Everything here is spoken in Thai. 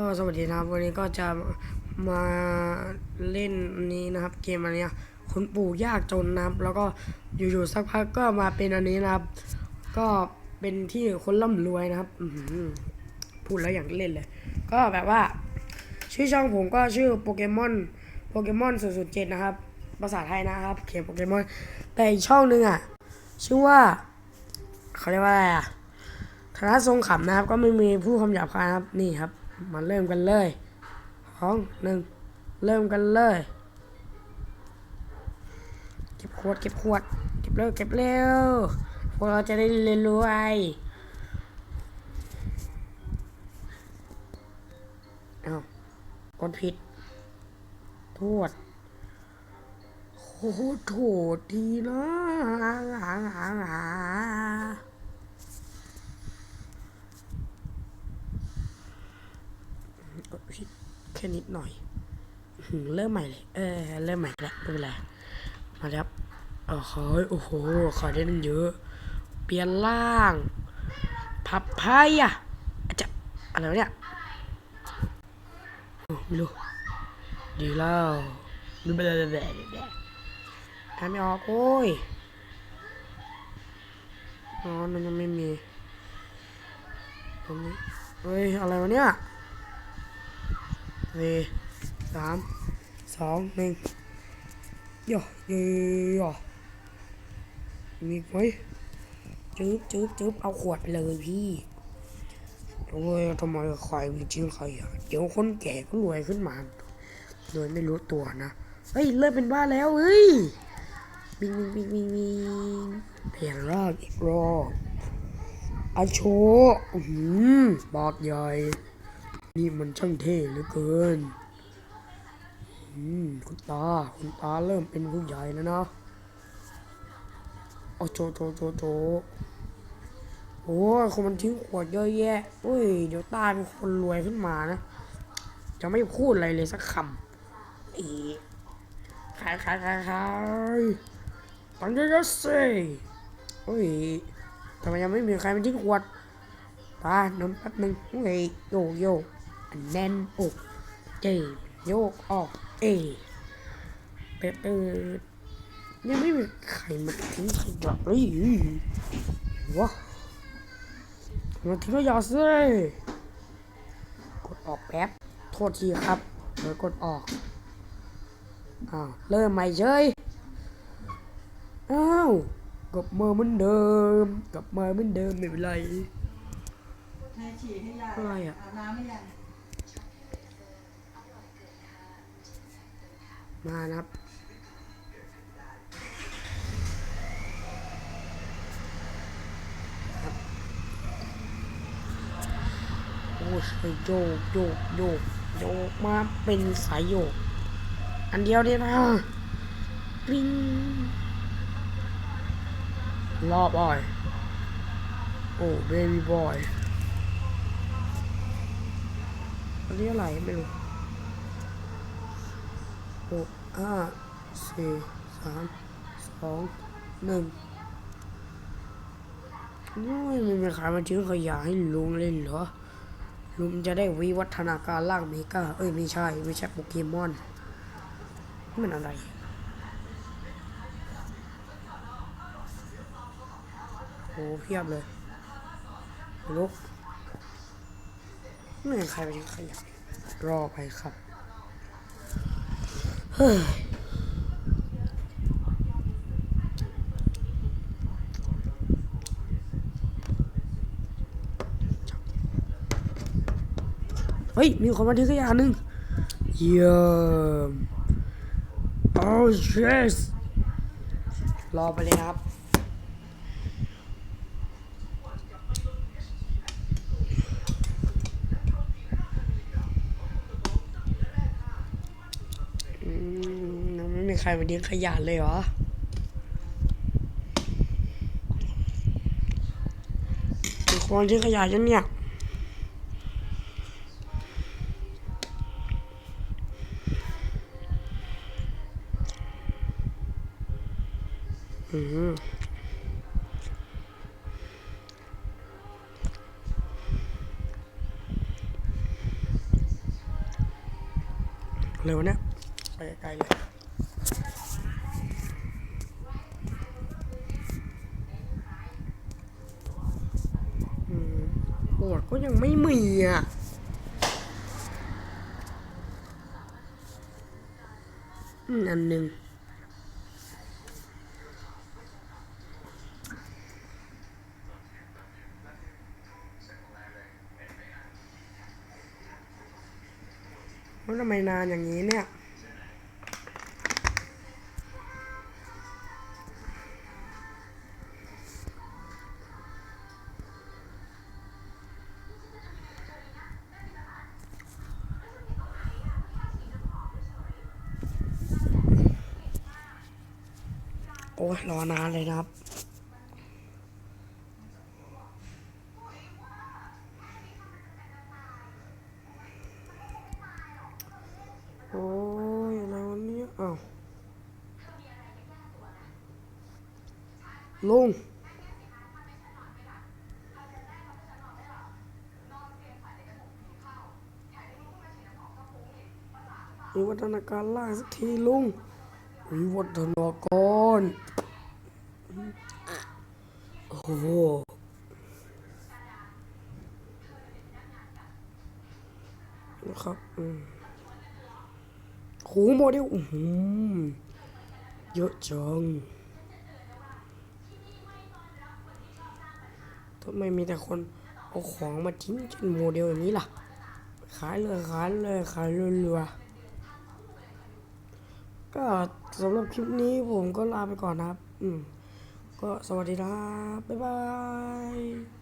ก็สวัสดีนะครับ วันนี้ก็จะมาเล่นนี้นะครับ เกมอันเนี้ยคนปลูกยากจนนะครับ แล้วก็อยู่ๆสักพักก็มาเป็นอันนี้นะครับ ก็เป็นที่คนร่ำรวยนะครับอือพูดแล้วอยากเล่นเลย ก็แบบว่า ชื่อช่องผมก็ชื่อโปเกมอนโปเกมอน007นะครับ ภาษาไทยนะครับ เขียนโปเกมอนแต่อีกช่องหนึ่งอะ ชื่อว่าเขาเรียกว่าอะไรอะธนาทรงขำนะครับ ก็ไม่มีผู้คำหยาบคายครับนี่ครับ มาเริ่มกันเลยสองหนึ่งเริ่มกันเลย เก็บขวดเก็บขวด เก็บเร็วเก็บเร็วพวกเราจะได้เรียนรู้ไอเอากดผิด โทษโอ้โหโทษทีนะกดผิด แค่นิดหน่อยเริ่มใหม่เลย เออ เริ่มใหม่ล้วไม่เป็นไรมาแล้วโอ้โหโอ้โห ขอได้ตั้งเยอะ เปลี่ยนร่าง พับไพายอะจะอะไรวะเนี่ยไม่รู้ดีแล้วไม่เป็นไรไม่เป็นไรไม่เป็นไรอ่านไม่ออกโอ้ย อ๋อ มันยังไม่มีตรงนี้เฮ้ย อะไรวะเนี่ย สี่สามสองหนึ่งย่อย่อย่อมีอีไหมจืบจืบจืบเอาขวดไปเลยพี่โอ้ยทำไมใครมีจริงใครอะเดี๋ยวคนแก่ก็รวยขึ้นมา โดยไม่รู้ตัวนะ เฮ้ยเริ่มเป็นบ้าแล้วเฮ้ยบิงบิงบิงบิงบิงเพียงรอบอีกรอบอาโชอื้อหือบากใหญ่ นี่มันช่างเท่เหลือเกินอืมคุณตา คุณตาเริ่มเป็นผู้ใหญ่แล้วนะโอ้โจโจโจโจโอ้ยคนมันทิ้งขวดเยอะแยะเฮ้ย เดี๋ยวตาเป็นคนรวยขึ้นมานะ จะไม่พูดอะไรเลยสักคำอีขายขายขายขายตังค์เยอะๆสิเฮ้ยทำไมยังไม่มีใครมาทิ้งขวดตานมแป๊บหนึงเฮ้ยโยโย แน่นอกเจโยกออกเอเปิดเปิดยังไม่มีใครมาทิ้งขยะเลยวะมาทิ้งขยะสิกดออกแป๊บ โทษทีครับเดี๋ยวกดออกอ้าวเริ่มใหม่เฉยอ้าวกลับมาเหมือนเดิมกลับมาเหมือนเดิมไม่เป็นไร ให้ฉี่ให้ยาอะไรอะ อาบน้ำไม่ยัง มานะครับโอ้ยโยกโยกโยกโยกมาเป็นสายโยก อันเดียวเนี่ยนะปิ้งรอบอ่อยโอ้เบบี้บอยอันนี้อะไรไม่รู้ หกห้าสี่สามสองหนึ่งโอ้ยมันมีใครมาทิ้งขยะให้ลุงเล่นเหรอ ลุงจะได้วิวัฒนาการร่างเมกาเอ้ยไม่ใช่ ไม่ใช่โปเกมอนนี่มันอะไรโอ้เพียบเลยลุกไม่มีใครมาทิ้งขยะรอไปครับ เฮ้ย มีคนมาทิ้งขยะหนึ่งเยี่ยมโอ้ yes รอไปเลยครับ อืมไม่มี ใครมาทิ้ยงขยะเลยเหรอมีคนทิ้ยงขยะฉันเนี่ยอืมเร็วนี่ยไปไกลเลยอืมปวดก็ ยังไม่มีอะอืมอันหนึ่งแล้วทำไมนานอย่างนี้เนี่ย รอนานเลยนะครับ โอ้ยอะไรวะเนี่ยอ้าวลุงวิวัฒนาการล่างสักทีลุงวิวัฒนาการ โอ้โหนะครับอืมโหโมเดลอื้อหือเยอะจังทำไมมีแต่คนเอาของมาทิ้งจนโมเดลอย่างนี้ล่ะ ขายเลยขายเลยขายรัวๆก็สำหรับคลิปนี้ผมก็ลาไปก่อนนะครับ อืม ก็สวัสดีครับ บ๊ายบาย